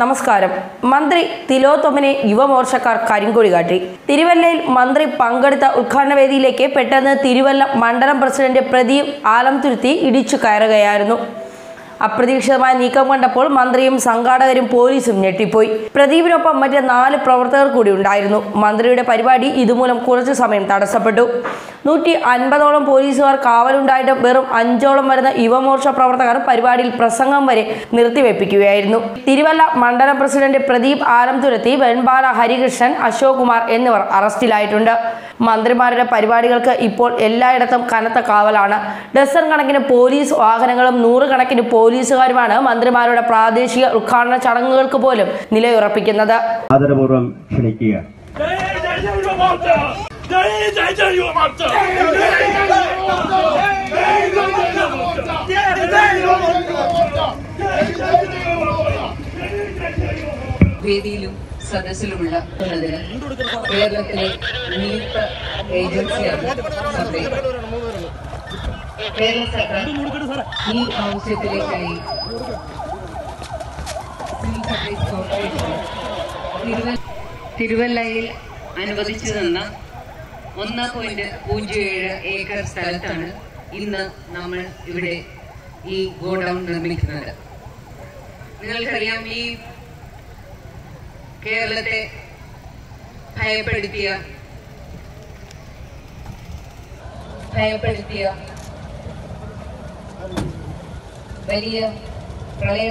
നമസ്കാരം. മന്ത്രി തിലോത്തമനെ യുവമോർച്ചക്കാർ കരിങ്കൊടി കാട്ടി. തിരുവല്ലയിൽ മന്ത്രി പങ്കെടുത്ത ഉദ്ഘാടന വേദിയിലേക്ക് പെട്ടെന്ന് തിരുവല്ല മണ്ഡലം പ്രസിഡന്റ് പ്രദീപ് ആലംതുരുത്തി ഇടിച്ചു കയറുകയായിരുന്നു. അപ്രതീക്ഷിതമായ നീക്കം കണ്ടപ്പോൾ മന്ത്രിയും സംഘാടകരും പോലീസും ഞെട്ടിപ്പോയി. പ്രദീപിനൊപ്പം മറ്റ് നാല് പ്രവർത്തകർ കൂടി ഉണ്ടായിരുന്നു. മന്ത്രിയുടെ പരിപാടി ഇതുമൂലം കുറച്ചു സമയം തടസ്സപ്പെട്ടു. നൂറ്റി അൻപതോളം പോലീസുകാർ കാവലുണ്ടായിട്ടും വെറും അഞ്ചോളം വരുന്ന യുവമോർച്ച പ്രവർത്തകർ പരിപാടിയിൽ പ്രസംഗം വരെ നിർത്തിവെപ്പിക്കുകയായിരുന്നു. തിരുവല്ല മണ്ഡലം പ്രസിഡന്റ് പ്രദീപ് ആലംതുരത്തി വെൺപാല ഹരികൃഷ്ണൻ അശോക് കുമാർ എന്നിവർ അറസ്റ്റിലായിട്ടുണ്ട്. മന്ത്രിമാരുടെ പരിപാടികൾക്ക് ഇപ്പോൾ എല്ലായിടത്തും കനത്ത കാവലാണ്. ഡസൺ കണക്കിന് പോലീസ് വാഹനങ്ങളും നൂറുകണക്കിന് പോലീസുകാരുമാണ് മന്ത്രിമാരുടെ പ്രാദേശിക ഉദ്ഘാടന ചടങ്ങുകൾക്ക് പോലും നിലയുറപ്പിക്കുന്നത്. ആദരപൂർവം ക്ഷണിക്കുക. ജയ് ജയ് ജയ് യുവമോർച്ച വേദിയിലും സദസ്സിലുമുള്ള കേരളത്തിലെ നിയുക്ത ഏജൻസിയാണ് സഭയിൽ കേരള സർക്കാർ ഈ ആവശ്യത്തിലേക്കായി തിരുവല്ലയിൽ അനുവദിച്ചു തന്ന ഒന്ന് പോയിന്റ് പൂജ്യം ഏഴ് ഏക്കർ സ്ഥലത്താണ് ഇന്ന് നമ്മൾ ഇവിടെ ഈ ഗോഡൗൺ നിർമ്മിക്കുന്നത്. നിങ്ങൾക്കറിയാം ഈ കേരളത്തെ ഭയപ്പെടുത്തിയ ഭയപ്പെടുത്തിയ വലിയ പ്രളയ